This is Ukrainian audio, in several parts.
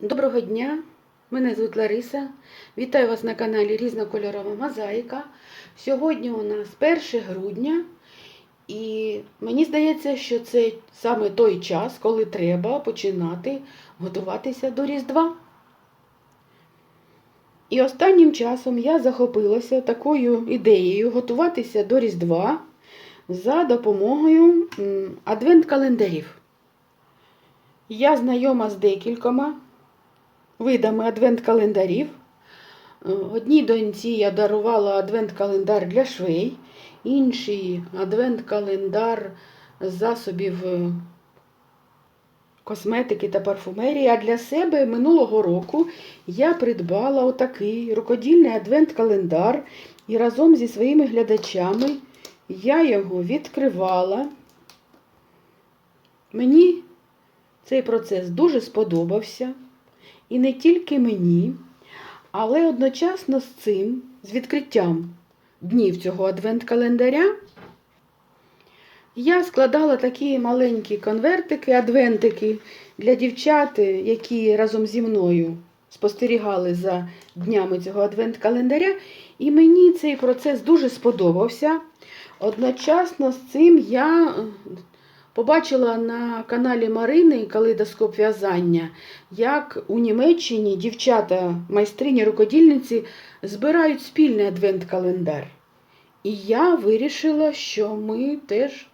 Доброго дня! Мене звуть Лариса. Вітаю вас на каналі Різнокольорова Мозаїка. Сьогодні у нас 1 грудня, і мені здається, що це саме той час, коли треба починати готуватися до Різдва. І останнім часом я захопилася такою ідеєю готуватися до Різдва за допомогою адвент-календарів. Я знайома з декількома видами адвент-календарів. Е, Одній доньці я дарувала адвент-календар для швей, іншій адвент-календар засобів е, косметики та парфумерії. А для себе минулого року я придбала отакий рукодільний адвент-календар і разом зі своїми глядачами я його відкривала. Мені цей процес дуже сподобався. І не тільки мені, але одночасно з цим, з відкриттям днів цього адвент-календаря, я складала такі маленькі конвертики, адвентики для дівчат, які разом зі мною спостерігали за днями цього адвент-календаря. І мені цей процес дуже сподобався. Одночасно з цим я побачила на каналі Марини калейдоскоп в'язання, як у Німеччині дівчата, майстрині рукодільниці збирають спільний адвент-календар. І я вирішила, що ми теж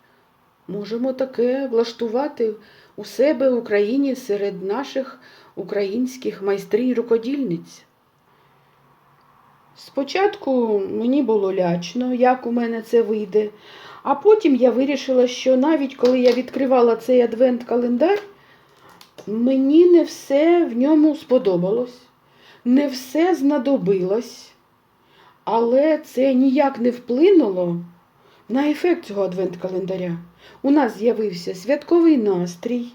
можемо таке влаштувати у себе в Україні серед наших українських майстринь рукодільниць. Спочатку мені було лячно, як у мене це вийде. А потім я вирішила, що навіть коли я відкривала цей адвент-календар, мені не все в ньому сподобалось, не все знадобилось, але це ніяк не вплинуло на ефект цього адвент-календаря. У нас з'явився святковий настрій,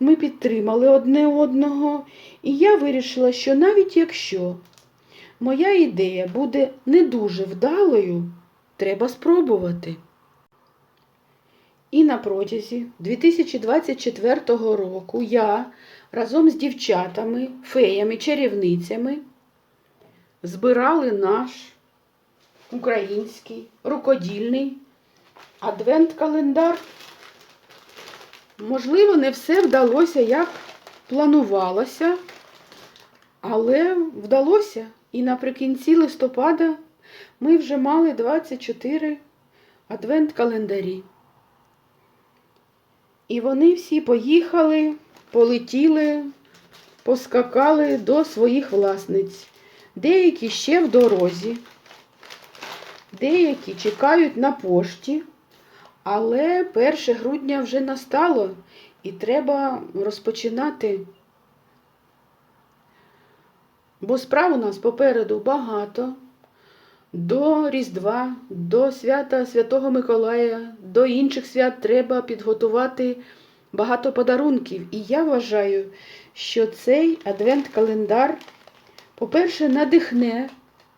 ми підтримали одне одного, і я вирішила, що навіть якщо моя ідея буде не дуже вдалою, треба спробувати. І на протязі 2024 року я разом з дівчатами, феями, чарівницями збирали наш український рукодільний адвент-календар. Можливо, не все вдалося, як планувалося, але вдалося. І наприкінці листопада ми вже мали 24 адвент-календарі. І вони всі поїхали, полетіли, поскакали до своїх власниць. Деякі ще в дорозі, деякі чекають на пошті, але 1 грудня вже настало і треба розпочинати. Бо справ у нас попереду багато. До Різдва, до свята Святого Миколая, до інших свят треба підготувати багато подарунків. І я вважаю, що цей адвент-календар, по-перше, надихне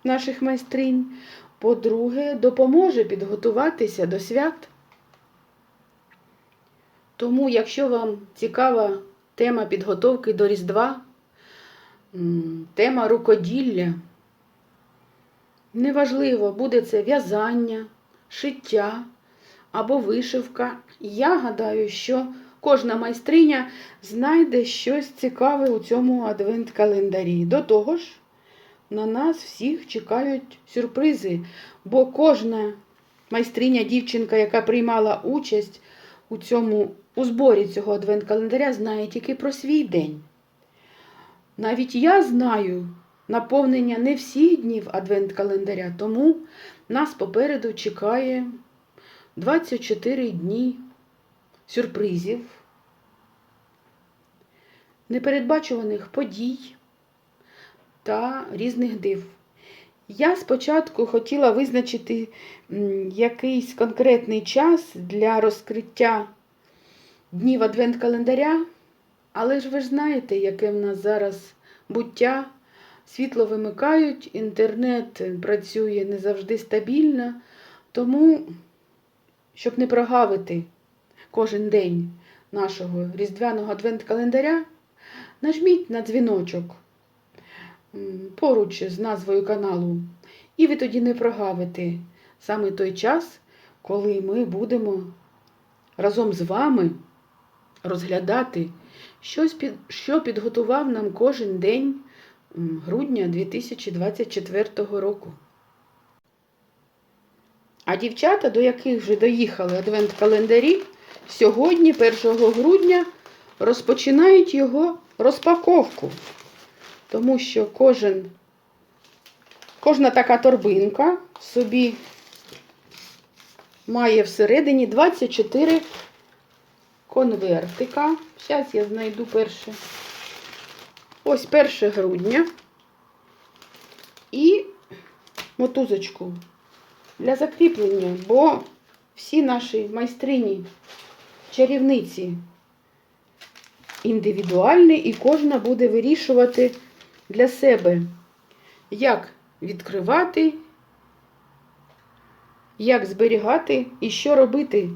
наших майстринь, по-друге, допоможе підготуватися до свят. Тому, якщо вам цікава тема підготовки до Різдва, тема рукоділля, Неважливо, буде це в'язання, шиття або вишивка. Я гадаю, що кожна майстриня знайде щось цікаве у цьому адвент-календарі. До того ж, на нас всіх чекають сюрпризи, бо кожна майстриня, дівчинка, яка приймала участь у цьому у зборі цього адвент-календаря, знає тільки про свій день. Навіть я знаю наповнення не всіх днів адвент-календаря, тому нас попереду чекає 24 дні сюрпризів, непередбачуваних подій та різних див. Я спочатку хотіла визначити якийсь конкретний час для розкриття днів адвент-календаря, але ж ви ж знаєте, яке в нас зараз буття. Світло вимикають, інтернет працює не завжди стабільно, тому, щоб не прогавити кожен день нашого різдвяного адвент-календаря, нажміть на дзвіночок поруч з назвою каналу, і ви тоді не прогавите саме той час, коли ми будемо разом з вами розглядати щось, під, що підготував нам кожен день грудня 2024 року. А дівчата, до яких вже доїхали адвент-календарі, сьогодні, 1 грудня, розпочинають його розпаковку. Тому що кожен, кожна така торбинка собі має всередині 24 конвертика. Зараз я знайду перше. Ось 1 грудня. І мотузочку для закріплення, бо всі наші майстрині, чарівниці індивідуальні, і кожна буде вирішувати для себе, як відкривати, як зберігати і що робити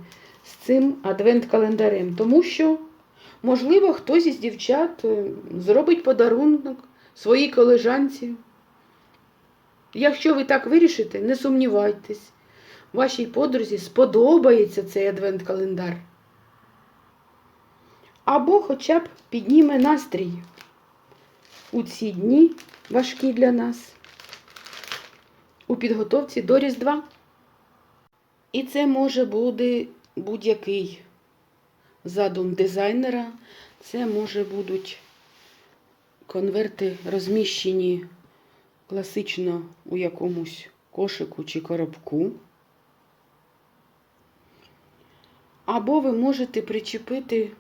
з цим адвент-календарем. Тому що, можливо, хтось із дівчат е, зробить подарунок своїй колежанці. Якщо ви так вирішите, не сумнівайтесь, вашій подрузі сподобається цей адвент-календар. Або хоча б підніме настрій у ці дні важкі для нас у підготовці до Різдва. І це може бути будь-який задум дизайнера. Це може будуть конверти розміщені класично у якомусь кошику чи коробку. Або ви можете причепити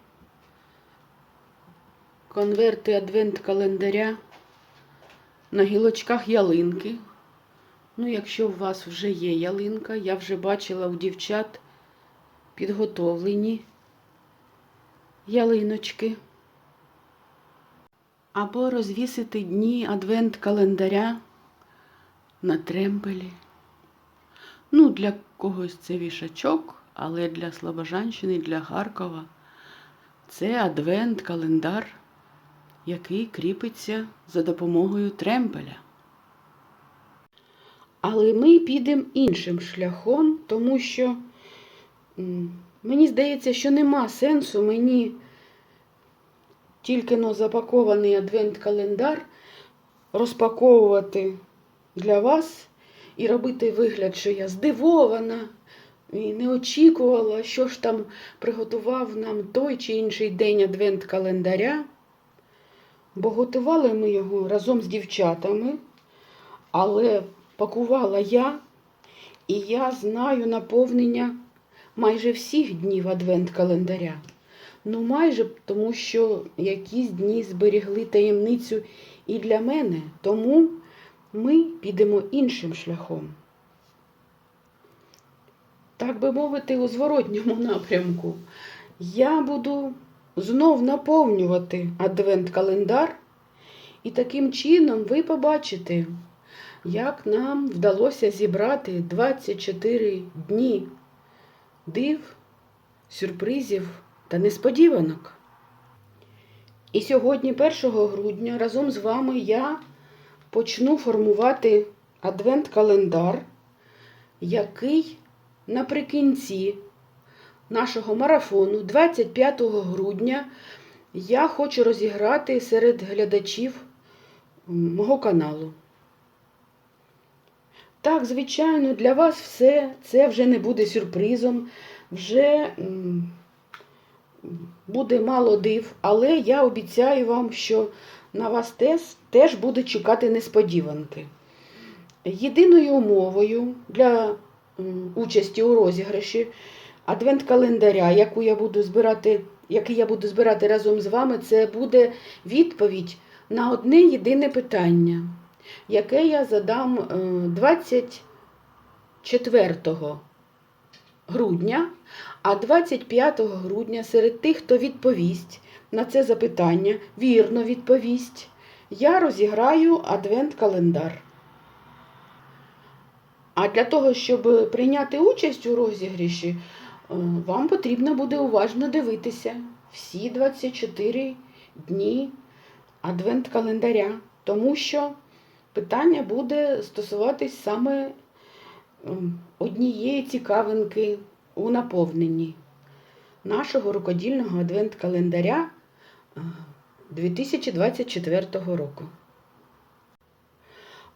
конверти адвент-календаря на гілочках ялинки. Ну, якщо у вас вже є ялинка, я вже бачила у дівчат підготовлені ялиночки. Або розвісити дні адвент-календаря на тремпелі. Ну, для когось це вішачок, але для Слобожанщини, для Харкова це адвент-календар, який кріпиться за допомогою тремпеля. Але ми підемо іншим шляхом, тому що мені здається, що нема сенсу мені тільки но запакований адвент-календар розпаковувати для вас і робити вигляд, що я здивована і не очікувала, що ж там приготував нам той чи інший день адвент-календаря. Бо готували ми його разом з дівчатами, але пакувала я, і я знаю наповнення майже всіх днів адвент-календаря. Ну, майже тому, що якісь дні зберігли таємницю і для мене, тому ми підемо іншим шляхом. Так би мовити, у зворотньому напрямку. Я буду знов наповнювати адвент-календар, і таким чином ви побачите, як нам вдалося зібрати 24 дні див, сюрпризів та несподіванок. І сьогодні, 1 грудня, разом з вами я почну формувати адвент-календар, який наприкінці нашого марафону, 25 грудня, я хочу розіграти серед глядачів мого каналу. Так, звичайно, для вас все. Це вже не буде сюрпризом, вже буде мало див, але я обіцяю вам, що на вас теж, теж буде чекати несподіванки. Єдиною умовою для участі у розіграші адвент-календаря, яку я буду збирати, який я буду збирати разом з вами, це буде відповідь на одне єдине питання, яке я задам е, 24 грудня, а 25 грудня серед тих, хто відповість на це запитання, вірно відповість, я розіграю адвент-календар. А для того, щоб прийняти участь у розігріші, е, вам потрібно буде уважно дивитися всі 24 дні адвент-календаря, тому що питання буде стосуватись саме ем, однієї цікавинки у наповненні нашого рукодільного адвент-календаря е, 2024 року.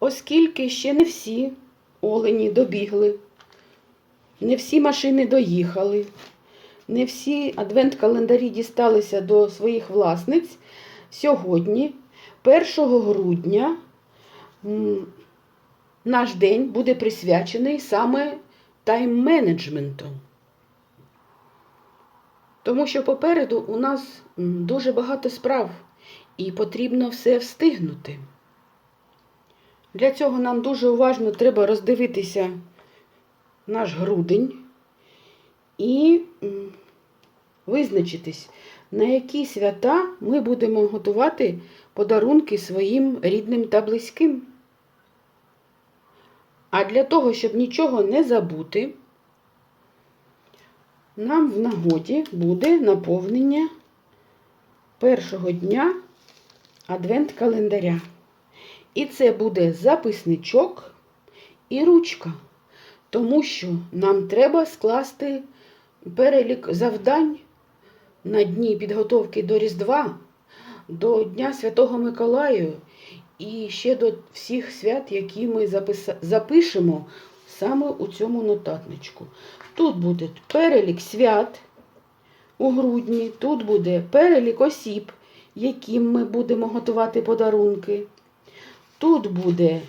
Оскільки ще не всі олені добігли, не всі машини доїхали, не всі адвент-календарі дісталися до своїх власниць, сьогодні, 1 грудня, наш день буде присвячений саме тайм-менеджменту. Тому що попереду у нас дуже багато справ і потрібно все встигнути. Для цього нам дуже уважно треба роздивитися наш грудень і визначитись, на які свята ми будемо готувати подарунки своїм рідним та близьким. А для того, щоб нічого не забути, нам в нагоді буде наповнення першого дня адвент-календаря. І це буде записничок і ручка, тому що нам треба скласти перелік завдань на дні підготовки до Різдва, до Дня Святого Миколаю і ще до всіх свят, які ми записа- запишемо саме у цьому нотатничку. Тут буде перелік свят у грудні, тут буде перелік осіб, яким ми будемо готувати подарунки. Тут буде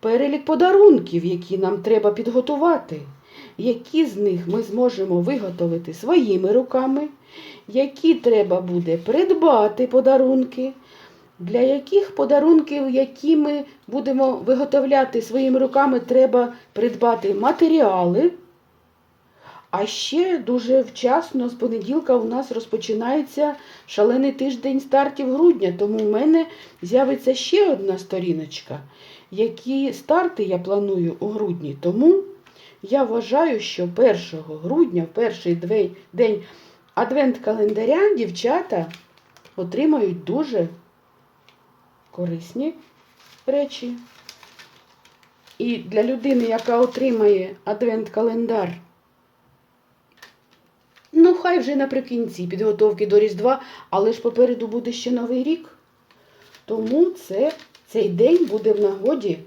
перелік подарунків, які нам треба підготувати. Які з них ми зможемо виготовити своїми руками, які треба буде придбати подарунки, для яких подарунків, які ми будемо виготовляти своїми руками, треба придбати матеріали. А ще дуже вчасно з понеділка у нас розпочинається шалений тиждень стартів грудня, тому в мене з'явиться ще одна сторіночка, які старти я планую у грудні. Тому я вважаю, що 1 грудня, в перший день адвент-календаря, дівчата отримають дуже корисні речі. І для людини, яка отримає адвент-календар, Ну, хай вже наприкінці підготовки до Різдва, але ж попереду буде ще Новий рік. Тому це, цей день буде в нагоді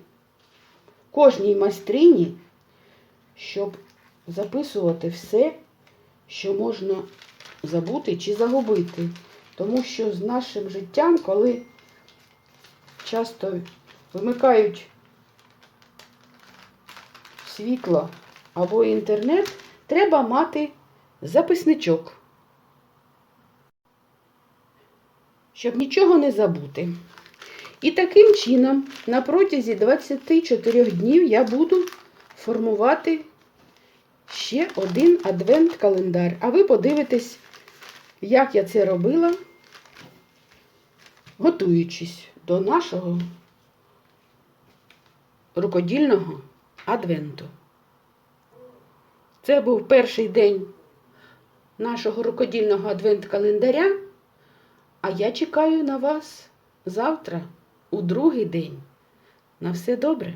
кожній майстрині, щоб записувати все, що можна забути чи загубити. Тому що з нашим життям, коли часто вимикають світло або інтернет, треба мати записничок. Щоб нічого не забути. І таким чином, на протязі 24 днів я буду формувати ще один адвент-календар. А ви подивитесь, як я це робила, готуючись до нашого рукодільного адвенту. Це був перший день нашого рукодільного адвент-календаря, а я чекаю на вас завтра, у другий день. На все добре!